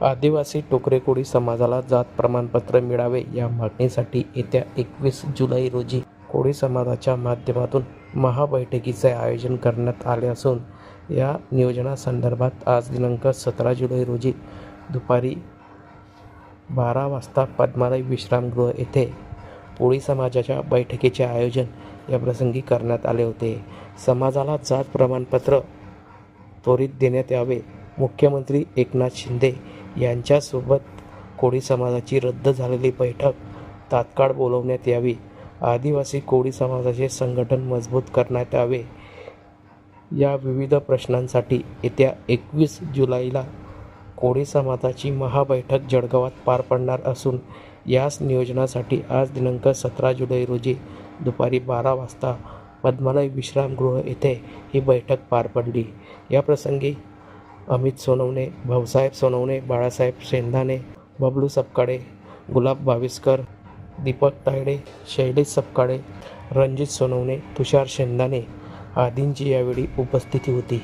आदिवासी टोकरे कोळी समाजाला जात प्रमाणपत्र मिळावे या मागणीसाठी येत्या एकवीस जुलै रोजी कोळी समाजाच्या माध्यमातून महाबैठकीचे आयोजन करण्यात आले असून या नियोजनासंदर्भात आज दिनांक सतरा जुलै रोजी दुपारी बारा वाजता पद्मालय विश्रामगृह येथे कोळी समाजाच्या बैठकीचे आयोजन या प्रसंगी करण्यात आले होते. समाजाला जात प्रमाणपत्र त्वरित देण्यात यावे मुख्यमंत्री एकनाथ शिंदे यांच्यासोबत कोळी समाजाची रद्द झालेली बैठक तात्काळ बोलवण्यात यावी. आदिवासी कोळी समाजाचे संघटन मजबूत करण्यात यावे. या विविध प्रश्नांसाठी येत्या एकवीस जुलैला कोळी समाजाची महाबैठक जळगावात पार पडणार असून याच नियोजनासाठी आज दिनांक सतरा जुलै रोजी दुपारी बारा वाजता पद्मालय विश्रामगृह येथे ही बैठक पार पडली. या प्रसंगी अमित सोनवणे भाऊसाहेब सोनवणे बाळासाहेब शेंदाणे बबलू सपकाळे गुलाब बाविस्कर दीपक तायडे शैलेश सपकाळे रणजित सोनवणे तुषार शेंदाने आदींची यावेळी उपस्थिती होती.